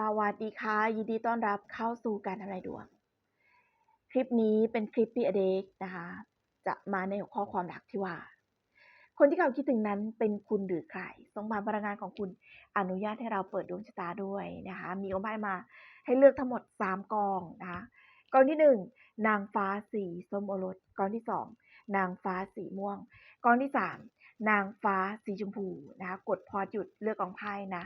สวัสดีค่ะ ยินดีต้อนรับเข้าสู่การทำนายดวง คลิปนี้เป็นคลิปพี่อเด็กนะคะ จะมาในหัวข้อความรักที่ว่า คนที่เขาคิดถึงนั้นเป็นคุณหรือใครส่งมาพลังงานของคุณอนุญาตให้เราเปิดดวงชะตาด้วยนะคะ มีกองไพ่มาให้เลือกทั้งหมด 3กองนะคะกองที่ 1 นางฟ้าสีส้มโอรสกองที่ 2 นางฟ้าสีม่วงกองที่ 3 นางฟ้าสีชมพูนะคะ กดพอหยุดเลือกกองไพ่นะ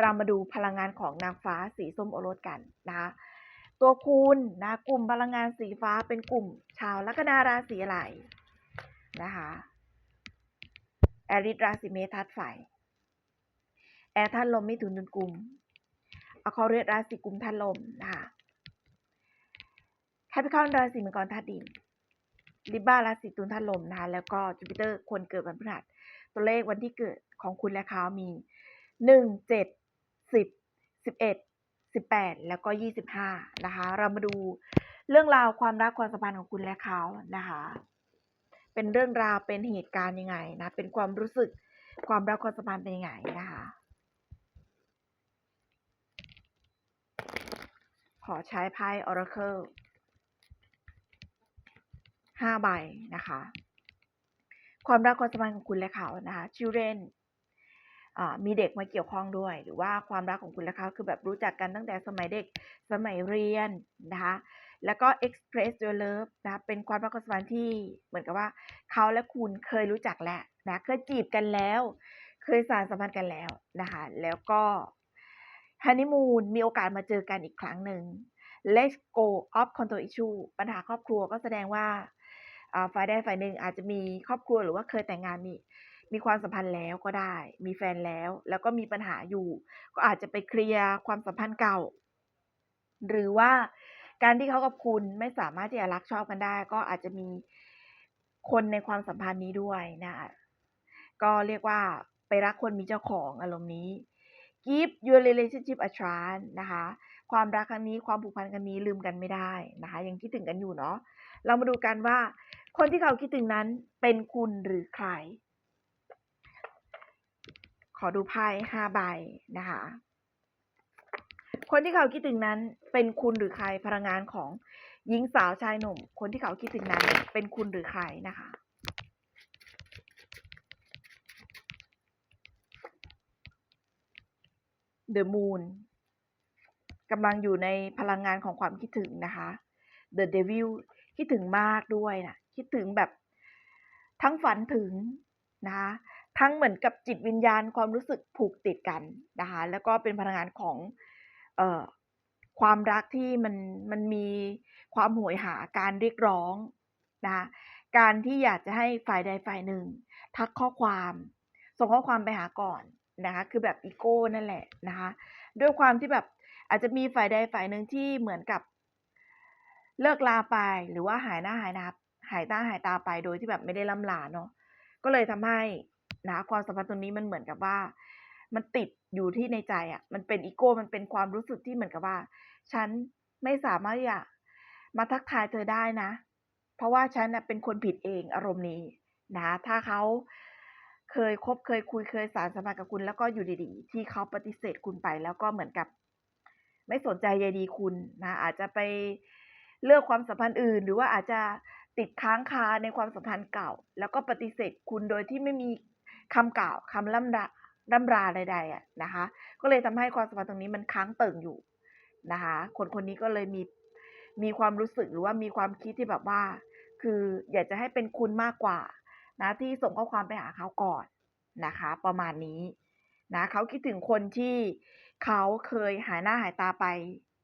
เรามาดูพลังงานของนางฟ้าสีส้มโอรสกันนะคะตัวคุณนะกลุ่มพลังงานสีฟ้าเป็นกลุ่ม ชาวลัคนาราศีอะไรนะคะแอริสราศีเมษธาตุไฟแอร์ธาตุลมมิถุนตุลกุมอคอเรียสราศีกุมธาตุลมนะคะแคปิคอนราศีมังกรธาตุดินลิบบ้าราศีตุลธาตุลมนะคะแล้วก็จูปิเตอร์คนเกิดวันพฤหัสตัวเลขวันที่เกิดของคุณและเขามีหนึ่งเจ็ด สิบสิบเอ็ดสิบแปดแล้วก็ยี่สิบห้านะคะ เรามาดูเรื่องราวความรักความสัมพันธ์ของคุณและเขานะคะ เป็นเรื่องราวเป็นเหตุการณ์ยังไงนะ เป็นความรู้สึกความรักความสัมพันธ์เป็นยังไงนะคะ ขอใช้ไพ่ Oracle ห้าใบนะคะ ความรักความสัมพันธ์ของคุณและเขานะคะ children มีเด็กมาเกี่ยวข้องด้วย หรือว่าความรักของคุณและเขาคือแบบรู้จักกันตั้งแต่สมัยเด็กสมัยเรียนนะคะแล้วก็ express your love นะเป็นความรักความสัมพันธ์ที่เหมือนกับว่าเขาและคุณเคยรู้จักแล้วนะเคยจีบกันแล้ว เคยสานสัมพันธ์กันแล้วนะคะแล้วก็ฮันนีมูนมีโอกาสมาเจอกันอีกครั้งหนึ่ง let go of control issue ปัญหาครอบครัวก็แสดงว่าฝ่ายใดฝ่ายหนึ่งอาจจะมีครอบครัวหรือว่าเคยแต่งงานมี มีความสัมพันธ์แล้วก็ได้ มีแฟนแล้ว แล้วก็มีปัญหาอยู่ ก็อาจจะไปเคลียร์ความสัมพันธ์เก่า หรือว่าการที่เขากับคุณไม่สามารถที่จะรักชอบกันได้ ก็อาจจะมีคนในความสัมพันธ์นี้ด้วยนะ ก็เรียกว่าไปรักคนมีเจ้าของอารมณ์นี้ give your relationship a chance นะคะ ความรักครั้งนี้ความผูกพันครั้งนี้ลืมกันไม่ได้นะคะ ยังคิดถึงกันอยู่เนาะ เรามาดูกันว่า คนที่เขาคิดถึงนั้นเป็นคุณหรือใคร ขอดูไพ่ห้าใบนะคะ คนที่เขาคิดถึงนั้นเป็นคุณหรือใครพลังงานของหญิงสาวชายหนุ่ม คนที่เขาคิดถึงนั้นเป็นคุณหรือใครนะคะ The Moon กำลังอยู่ในพลังงานของความคิดถึงนะคะ The Devil คิดถึงมากด้วยนะคิดถึงแบบทั้งฝันถึงนะคะ ทั้งเหมือนกับจิตวิญญาณความรู้สึกผูกติดกันนะคะแล้วก็เป็นพลังงานของเอ่อความรักที่มันมันมีความโหยหาการเรียกร้องนะคะการที่อยากจะให้ฝ่ายใดฝ่ายหนึ่ง ทักข้อความส่งข้อความไปหาก่อนนะคะคือแบบอีโก้นั่นแหละนะคะด้วยความที่แบบอาจจะมีฝ่ายใดฝ่ายหนึ่งที่เหมือนกับเลิกลาไปหรือว่าหายหน้าหายตาหายตาหายตาไปโดยที่แบบไม่ได้ล่ำลาเนาะก็เลยทำให้ นะความสัมพันธ์ตรงนี้มันเหมือนกับว่า มันติดอยู่ที่ในใจอะ่ะ มันเป็นอีโก้มันเป็นความรู้สึกที่เหมือนกับว่า ฉันไม่สามารถที่จะมาทักทายเธอได้นะ เพราะว่าฉันน่ะเป็นคนผิดเองอารมณ์นี้นะ ถ้าเขาเคยคบเคยคุยเคยสารสัมพันธ์กับคุณ แล้วก็อยู่ดีๆ ที่เขาปฏิเสธคุณไปแล้วก็เหมือนกับ ไม่สนใจใยดีคุณนะ อาจจะไปเลือกความสัมพันธ์อื่น หรือว่าอาจจะติดค้างคาในความสัมพันธ์เก่า แล้วก็ปฏิเสธคุณโดยที่ไม่มี คำกล่าวคำล่ำราล่ำราใดๆอะนะคะ ก็เลยทำให้ความสัมพันธ์ตรงนี้มันค้างเติ่งอยู่นะคะ คนคนนี้ก็เลยมีมีความรู้สึกหรือว่ามีความคิดที่แบบว่า คืออยากจะให้เป็นคุณมากกว่านะที่ส่งข้อความไปหาเขาก่อนนะคะ ประมาณนี้นะเขาคิดถึงคนที่เขาเคยหายหน้าหายตาไป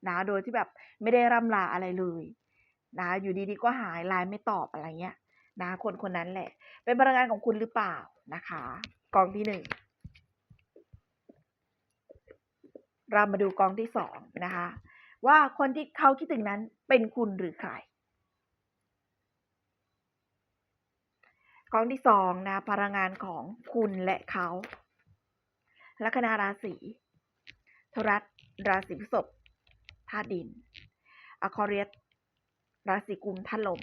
นะโดยที่แบบไม่ได้ร่ำลาอะไรเลยนะอยู่ดีๆก็หายไลน์ไม่ตอบอะไรเงี้ย นะ คนคนนั้นแหละ เป็นพลังงานของคุณหรือเปล่านะคะกองที่หนึ่งเรามาดูกองที่สองนะคะ ว่าคนที่เขาคิดถึงนั้นเป็นคุณหรือใครกองที่สองนะพลังงานของคุณและเขาลัคนาราศีทรัสราศีพฤษภธาตุดินอคอเรียสราศีกุมธาตุลม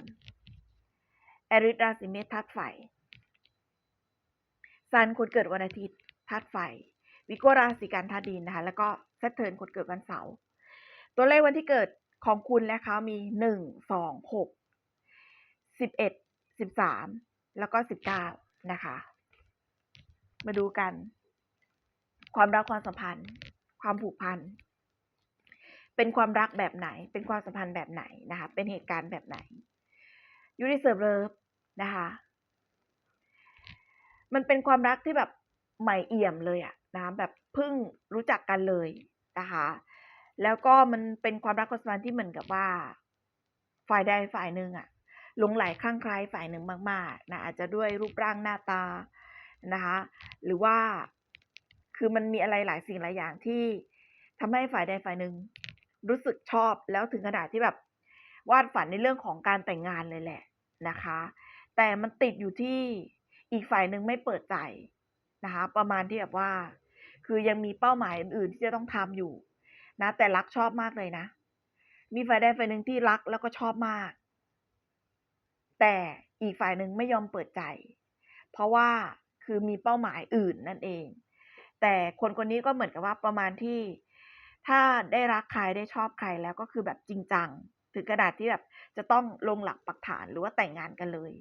แอริสราศีเมษธาตุไฟซันคนเกิดวันอาทิตย์ธาตุไฟ วิโกราศีกันธาตุดินนะคะ แล้วก็เซตเทิร์นคนเกิดวันเสาร์ตัวเลขวันที่เกิดของคุณและเขามีหนึ่งสองหกสิบเอ็ดสิบสามแล้วก็สิบเก้านะคะ มาดูกัน ความรักความสัมพันธ์ ความผูกพันเป็นความรักแบบไหน เป็นความสัมพันธ์แบบไหนนะคะ เป็นเหตุการณ์แบบไหน ยูริเซิร์ฟเลิฟนะคะ มันเป็นความรักที่แบบใหม่เอี่ยมเลยอะนะแบบเพิ่งรู้จักกันเลยนะคะ แล้วก็มันเป็นความรักความสัมพันธ์ที่เหมือนกับว่า ฝ่ายใดฝ่ายหนึ่งอะหลงไหลคลั่งไคล้ฝ่ายหนึ่งมากๆนะอาจจะด้วยรูปร่างหน้าตานะคะหรือว่าคือมันมีอะไรหลายสิ่งหลายอย่างที่ทำให้ฝ่ายใดฝ่ายหนึ่งรู้สึกชอบแล้วถึงขนาดที่แบบวาดฝันในเรื่องของการแต่งงานเลยแหละ นะคะ แต่มันติดอยู่ที่อีกฝ่ายหนึ่งไม่เปิดใจนะคะ ประมาณที่แบบว่า คือยังมีเป้าหมายอื่นๆที่จะต้องทำอยู่ นะ แต่รักชอบมากเลยนะ มีฝ่ายใดฝ่ายหนึ่งที่รักแล้วก็ชอบมาก แต่อีกฝ่ายหนึ่งไม่ยอมเปิดใจ เพราะว่าคือมีเป้าหมายอื่นนั่นเอง แต่คนคนนี้ก็เหมือนกับว่าประมาณที่ ถ้าได้รักใครได้ชอบใครแล้วก็คือแบบจริงจัง ถึงกระดาษที่แบบจะต้องลงหลักปักฐานหรือว่าแต่งงานกันเลย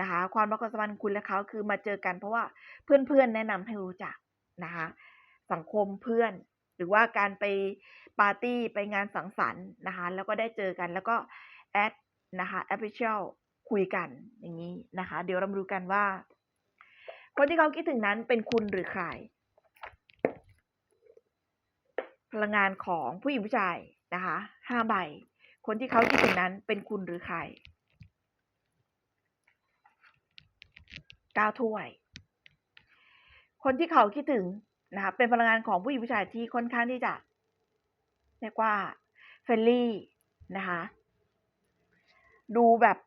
นะคะ ความรักความสัมพันธ์คุณและเขาคือมาเจอกันเพราะว่าเพื่อนๆแนะนำให้รู้จักนะคะสังคมเพื่อนหรือว่าการไปปาร์ตี้ไปงานสังสรรค์นะคะแล้วก็ได้เจอกันแล้วก็แอดนะคะแอปพลิเคชันคุยกันอย่างนี้นะคะ เดี๋ยวเรามาดูกันว่า คนที่เขาคิดถึงนั้นเป็นคุณหรือใคร พลังงานของผู้หญิงผู้ชายนะคะห้าใบ คนที่เขาคิดถึงนั้นเป็นคุณหรือใครก้าวถ้วย คนที่เขาคิดถึงนะคะเป็นพลังงานของผู้หญิงผู้ชายที่ค่อนข้างที่จะเรียกว่าเฟรนลี่นะคะดูแบบ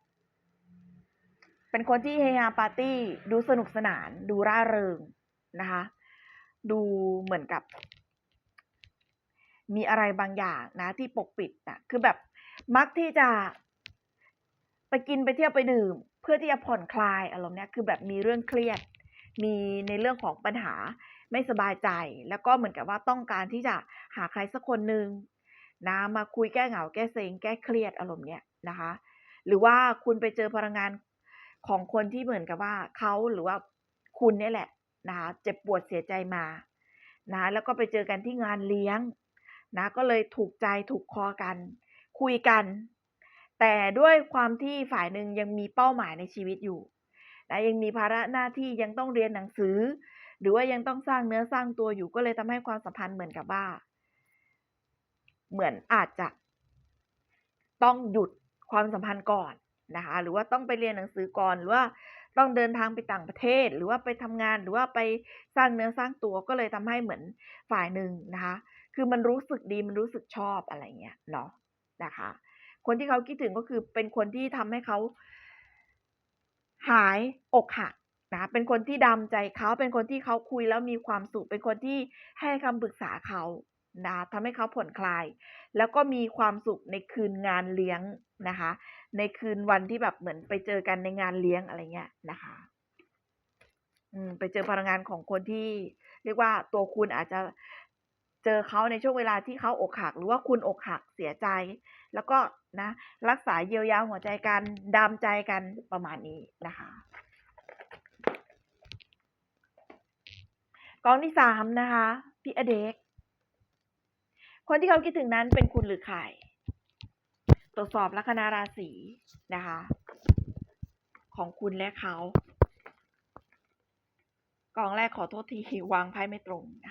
เป็นคนที่เฮฮาปาร์ตี้ ดูสนุกสนาน ดูร่าเริงนะคะ ดูเหมือนกับ มีอะไรบางอย่างนะที่ปกปิดนะคือแบบ มักที่จะ ไปกินไปเที่ยวไปดื่ม เพื่อที่จะผ่อนคลายอารมณ์เนี้ยคือแบบมีเรื่องเครียด มีในเรื่องของปัญหาไม่สบายใจ แล้วก็เหมือนกับว่าต้องการที่จะหาใครสักคนหนึ่งนะมาคุยแก้เหงาแก้เซ็งแก้เครียดอารมณ์เนี้ยนะคะ หรือว่าคุณไปเจอพลังงานของคนที่เหมือนกับว่าเขาหรือว่าคุณเนี่ยแหละนะคะเจ็บปวดเสียใจมานะแล้วก็ไปเจอกันที่งานเลี้ยงนะก็เลยถูกใจถูกคอกัน คุยกัน แต่ด้วยความที่ฝ่ายหนึ่งยังมีเป้าหมายในชีวิตอยู่นะยังมีภาระหน้าที่ยังต้องเรียนหนังสือ หรือว่ายังต้องสร้างเนื้อสร้างตัวอยู่ก็เลยทำให้ความสัมพันธ์เหมือนกับว่า เหมือนอาจจะ ต้องหยุดความสัมพันธ์ก่อนนะคะ หรือว่าต้องไปเรียนหนังสือก่อนหรือว่าต้องเดินทางไปต่างประเทศ หรือว่าไปทำงานหรือว่าไปสร้างเนื้อสร้างตัวก็เลยทำให้เหมือนฝ่ายหนึ่งนะคะ คือมันรู้สึกดีมันรู้สึกชอบอะไรเงี้ยเนาะ นะคะ คนที่เขาคิดถึงก็คือเป็นคนที่ทำให้เขาหายอกหักนะเป็นคนที่ดำใจเขาเป็นคนที่เขาคุยแล้วมีความสุข เป็นคนที่ให้คำปรึกษาเขานะทำให้เขาผ่อนคลาย แล้วก็มีความสุขในคืนงานเลี้ยงนะคะ ในคืนวันที่แบบเหมือนไปเจอกันในงานเลี้ยงอะไรเงี้ยนะคะอืมไปเจอพลังงานของคนที่ เรียกว่าตัวคุณอาจจะ เจอเขาในช่วงเวลาที่เขาอกหัก หรือว่าคุณอกหักเสียใจ แล้วก็นะรักษาเยียวยาหัวใจกันดามใจกันประมาณนี้นะคะกองที่สามนะคะพี่อเด็กคนที่เขาคิดถึงนั้นเป็นคุณหรือใครตรวจสอบลัคนาราศีนะคะ ของคุณและเขากองแรกขอโทษทีวางไพ่ไม่ตรงนะ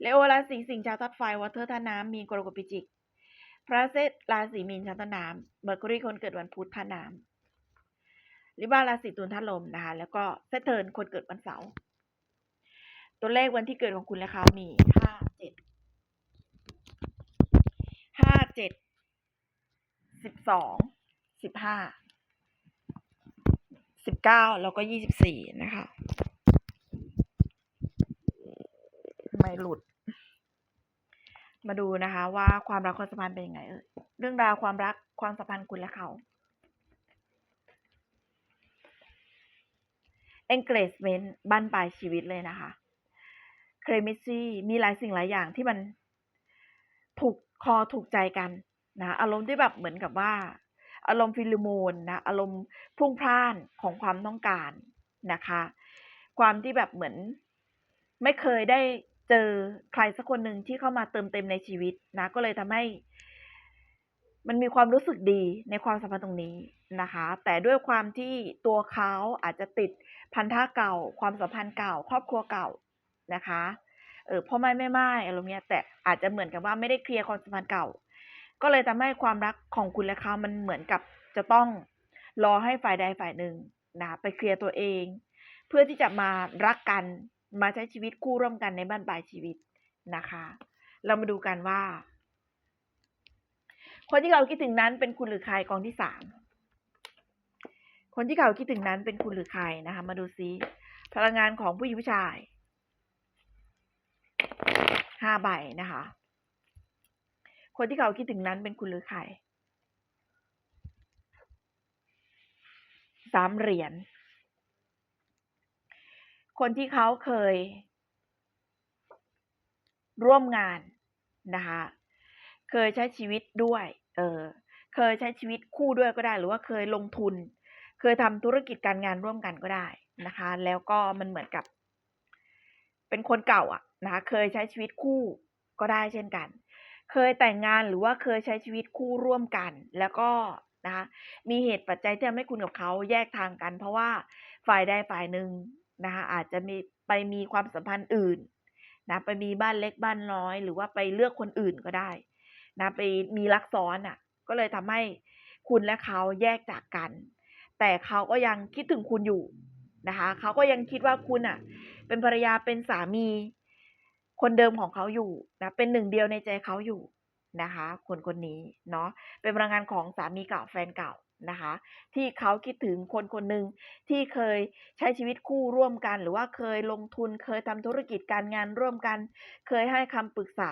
เลโอราศีสิงห์ชาวทัดไฟวอเตอร์ท่าน้ำมีกรกฎปิจิก พระเซตราศีมีนชาวต้นน้ำเมอร์คุรีคนเกิดวันพุธท่าน้ำลิบาราศีตุลท่าลมนะคะแล้วก็เซเทิร์นคนเกิดวันเสาร์ตัวเลขวันที่เกิดของคุณและเขามีห้าเจ็ดห้าเจ็ดสิบสองสิบห้าสิบเก้าแล้วก็ยี่สิบสี่นะคะ ไม่หลุด มาดูนะคะ ว่าความรักความสัมพันธ์เป็นยังไงเอ่ยเรื่องราวความรักความสัมพันธ์คุณและเขา engagement บั้นปลายชีวิตเลยนะคะ c r e m i c y มีหลายสิ่งหลายอย่างที่มันถูกคอถูกใจกันนะอารมณ์ที่แบบเหมือนกับว่า อารมณ์ฟิลโมนนะอารมณ์พุ่งพล่านของความต้องการนะคะ ความที่แบบเหมือนไม่เคยได้ เจอใครสักคนหนึ่งที่เข้ามาเติมเต็มในชีวิตนะ ก็เลยทำให้ มันมีความรู้สึกดีในความสัมพันธ์ตรงนี้นะคะ แต่ด้วยความที่ตัวเขาอาจจะติดพันธะเก่า ความสัมพันธ์เก่า ครอบครัวเก่านะคะเออพ่อไม่แม่ไม้อารเนี้ยแต่อาจจะเหมือนกับว่าไม่ได้เคลียร์ความสัมพันธ์เก่า ก็เลยทำให้ความรักของคุณและเขามันเหมือนกับจะต้องรอให้ฝ่ายใดฝ่ายหนึ่งนะไปเคลียร์ตัวเอง เพื่อที่จะมารักกัน มาใช้ชีวิตคู่ร่วมกันในบ้านปลายชีวิตนะคะ เรามาดูกันว่า คนที่เขาคิดถึงนั้นเป็นคุณหรือใครกองที่สามคนที่เขาคิดถึงนั้นเป็นคุณหรือใครนะคะ มาดูซิพลังงานของผู้หญิงผู้ชายห้าใบนะคะ คนที่เขาคิดถึงนั้นเป็นคุณหรือใครสามเหรียญ คนที่เขาเคย ร่วมงานนะคะ เคยใช้ชีวิตด้วย เออ เคยใช้ชีวิตคู่ด้วยก็ได้ หรือว่าเคยลงทุน เคยทำธุรกิจการงานร่วมกันก็ได้นะคะ แล้วก็มันเหมือนกับ เป็นคนเก่าอะนะคะเคยใช้ชีวิตคู่ก็ได้เช่นกัน เคยแต่งงานหรือว่าเคยใช้ชีวิตคู่ร่วมกัน แล้วก็นะคะมีเหตุปัจจัยที่ทำให้คุณกับเขาแยกทางกัน เพราะว่าฝ่ายใดฝ่ายหนึ่ง นะคะอาจจะมีไปมีความสัมพันธ์อื่นนะไปมีบ้านเล็กบ้านน้อย หรือว่าไปเลือกคนอื่นก็ได้นะไปมีรักซ้อนอะ ก็เลยทำให้คุณและเขาแยกจากกัน แต่เขาก็ยังคิดถึงคุณอยู่นะคะเขาก็ยังคิดว่าคุณอะ เป็นภรรยาเป็นสามี คนเดิมของเขาอยู่นะเป็นหนึ่งเดียวในใจเขาอยู่ นะคะ คนคนนี้เนาะเป็นพลังงานของสามีเก่าแฟนเก่านะคะ ที่เขาคิดถึงคนคนหนึ่งที่เคยใช้ชีวิตคู่ร่วมกัน หรือว่าเคยลงทุนเคยทำธุรกิจการงานร่วมกัน เคยให้คำปรึกษา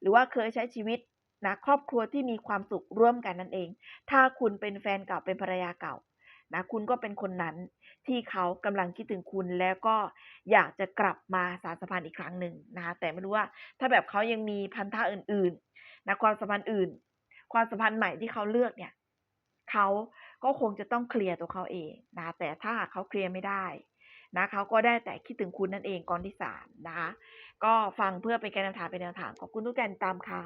หรือว่าเคยใช้ชีวิตนะครอบครัวที่มีความสุขร่วมกันนั่นเอง ถ้าคุณเป็นแฟนเก่าเป็นภรรยาเก่านะคุณก็เป็นคนนั้นที่เขากำลังคิดถึงคุณแล้วก็อยากจะกลับมาสารสัมพันธ์อีกครั้งหนึ่งนะคะแต่ไม่รู้ว่าถ้าแบบเขายังมีพันธะอื่น นะความสัมพันธ์อื่น ความสัมพันธ์ใหม่ที่เขาเลือกเนี่ยเขาก็คงจะต้องเคลียร์ตัวเขาเองนะแต่ถ้าเขาเคลียร์ไม่ได้นะเขาก็ได้แต่คิดถึงคุณนั่นเองก่อนที่สามนะคะก็ฟังเพื่อเป็นการนำทางเป็นแนวทางขอบคุณทุกท่านตามค่ะ